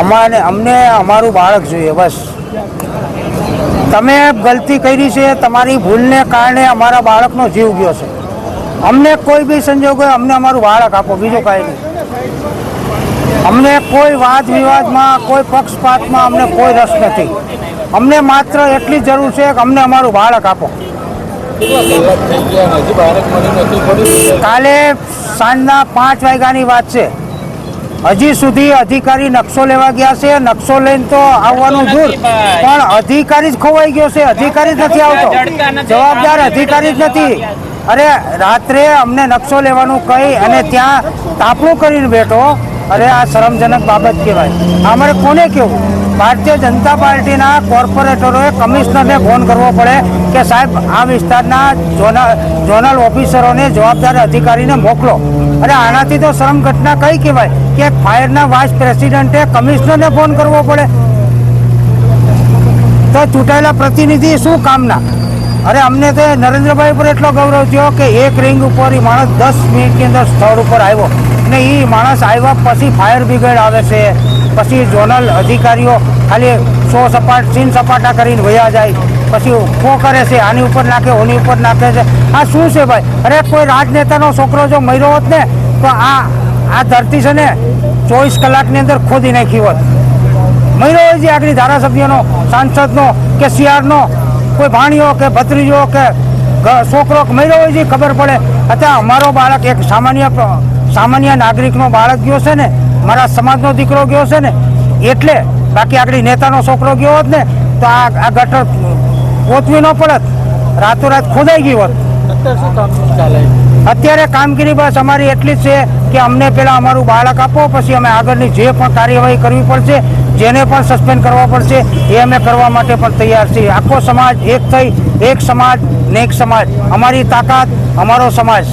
અમારે અમને અમારું બાળક જોઈએ બસ. તમે ગલતી કરી છે તમારી ભૂલને કારણે અમારા બાળકનો જીવ ગયો છે. અમને કોઈ બી સંજોગો અમને અમારું બાળક આપો બીજું કાંઈ નહીં. અમને કોઈ વાદ વિવાદમાં કોઈ પક્ષપાતમાં અમને કોઈ રસ નથી. અમને માત્ર એટલી જરૂર છે કે અમને અમારું બાળક આપો. કાલે સાંજના પાંચ વાગ્યાની વાત છે. હજી સુધી અધિકારી નકશો લેવા ગયા છે. નકશો લઈને તો આવવાનું દૂર. પણ અધિકારી જ ખોવાઈ ગયો છે. અધિકારી જ નથી આવતો. જવાબદાર અધિકારી જ નથી. અરે રાત્રે અમને નકશો લેવાનું કહી અને ત્યાં તાપણું કરીને બેઠો. અરે આ શરમજનક બાબત કહેવાય. અમારે કોને કેવું ભારતીય જનતા પાર્ટીના કોર્પોરેટરોએ કમિશનરને ફોન કરવો પડે કે સાહેબ, આ વિસ્તારના ઝોનલ ઝોનલ ઓફિસરોને જવાબદાર અધિકારીને મોકલો. અરે આનાથી તો શરમ ઘટના કઈ કહેવાય? કે ફાયરના વાઇસ પ્રેસિડેન્ટે કમિશનરને ફોન કરવો પડે? તો ચૂંટાયેલા પ્રતિનિધિ શું કામના? અરે અમને તો નરેન્દ્રભાઈ પર એટલો ગૌરવ થયો કે એક રિંગ ઉપર એ માણસ દસ મિનિટની અંદર સ્થળ ઉપર આવ્યો. ને એ માણસ આવ્યા પછી ફાયર બ્રિગેડ આવે છે. પછી ઝોનલ અધિકારીઓ ખાલી સો સપાટ સીન સપાટા કરીને વયા જાય. પછી ઊભો કરે છે, આની ઉપર નાખે, ઓની ઉપર નાખે છે. આ શું છે ભાઈ? અરે કોઈ રાજનેતાનો છોકરો જો મર્યો હોત ને, તો આ આ ધરતી છે ને ચોવીસ કલાકની અંદર ખોદી નાખી હોત. મર્યો હોય છે આગળ ધારાસભ્યનો, સાંસદનો, કે સીઆરનો, કોઈ ભાણીઓ કે ભત્રીજો કે છોકરો મર્યો હોય છે, ખબર પડે. અત્યારે અમારો બાળક એક સામાન્ય સામાન્ય નાગરિકનો બાળક ગયો છે ને મારા સમાજનો દીકરો ગયો છે ને એટલે બાકી આગળ નેતાનો છોકરો ગયો હોત ને તો આ આ ગટર ગોતવી ન પડત. રાતોરાત ખોદાઈ ગયું હોત. અત્યારે કામગીરી બસ અમારી એટલી જ છે કે અમને પહેલાં અમારું બાળક આપો પછી અમે આગળની જે પણ કાર્યવાહી કરવી પડશે જેને પણ સસ્પેન્ડ કરવા પડશે એ અમે કરવા માટે પણ તૈયાર છીએ. આખો સમાજ એક થઈ એક સમાજ ને એક સમાજ. અમારી તાકાત અમારો સમાજ.